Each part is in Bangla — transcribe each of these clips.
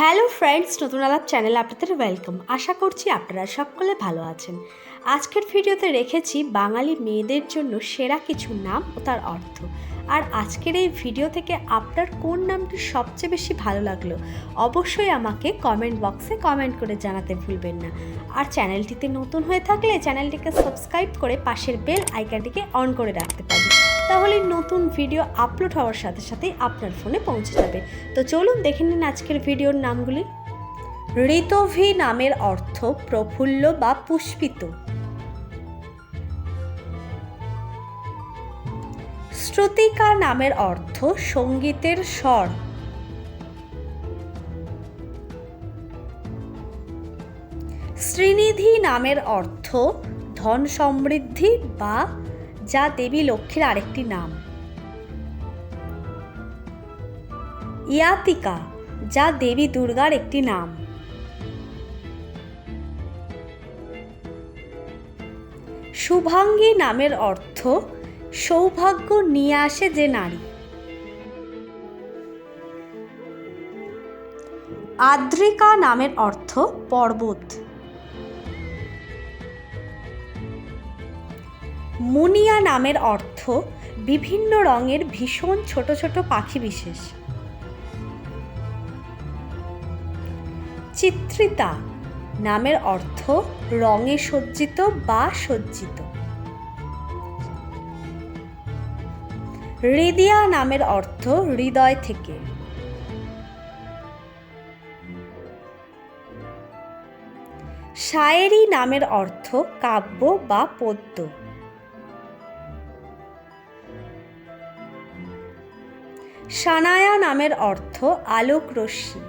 হ্যালো ফ্রেন্ডস, নতুন আলাপ চ্যানেলে আপনাদের ওয়েলকাম আশা করছি আপনারা সকলে ভালো আছেন। আজকের ভিডিওতে রেখেছি বাঙালি মেয়েদের জন্য সেরা কিছু নাম ও তার অর্থ। আর আজকের এই ভিডিও থেকে আপনার কোন নামটি সবচেয়ে বেশি ভালো লাগল, অবশ্যই আমাকে কমেন্ট বক্সে কমেন্ট করে জানাতে ভুলবেন না। আর চ্যানেলটিতে নতুন হয়ে থাকলে চ্যানেলটিকে সাবস্ক্রাইব করে পাশের বেল আইকনটিকে অন করে রাখতে পারেন। তাহলে নতুন ভিডিও আপলোড হওয়ার সাথে সাথেই আপনার ফোনে পৌঁছে যাবে। তো চলুন দেখে নিন আজকের ভিডিওর নামগুলি। ঋতভি নামের অর্থ প্রফুল্ল বা পুষ্পিত। শ্রুতিকা নামের অর্থ সঙ্গীতের স্বর। শ্রীনিধি নামের অর্থ ধন সমৃদ্ধি বা যা দেবী লক্ষ্মীর আরেকটি নাম। ইয়াতিকা, যা দেবী দুর্গার একটি নাম। শুভাঙ্গী নামের অর্থ, সৌভাগ্য নিয়ে আসে যে নারী। আদ্রিকা নামের অর্থ পর্বত। মুনিয়া নামের অর্থ বিভিন্ন রঙের ভীষণ ছোট ছোট পাখি বিশেষ। চিত্রিতা নামের অর্থ রঙে সজ্জিত বা সজ্জিত। হৃদিয়া নামের অর্থ হৃদয় থেকে। শায়েরি নামের অর্থ কাব্য বা পদ্য। সানায়া নামের অর্থ আলোক রশ্মি।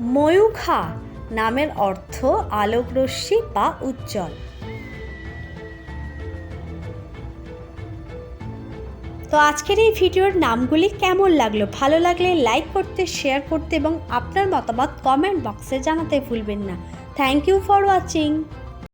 ময়ূখা নামের অর্থ আলোক রশ্মি বা উজ্জ্বল। তো আজকের এই ভিডিওর নামগুলি কেমন লাগল? ভালো লাগলে লাইক করতে শেয়ার করতে এবং আপনার মতামত কমেন্ট বক্সে জানাতে ভুলবেন না। Thank you for watching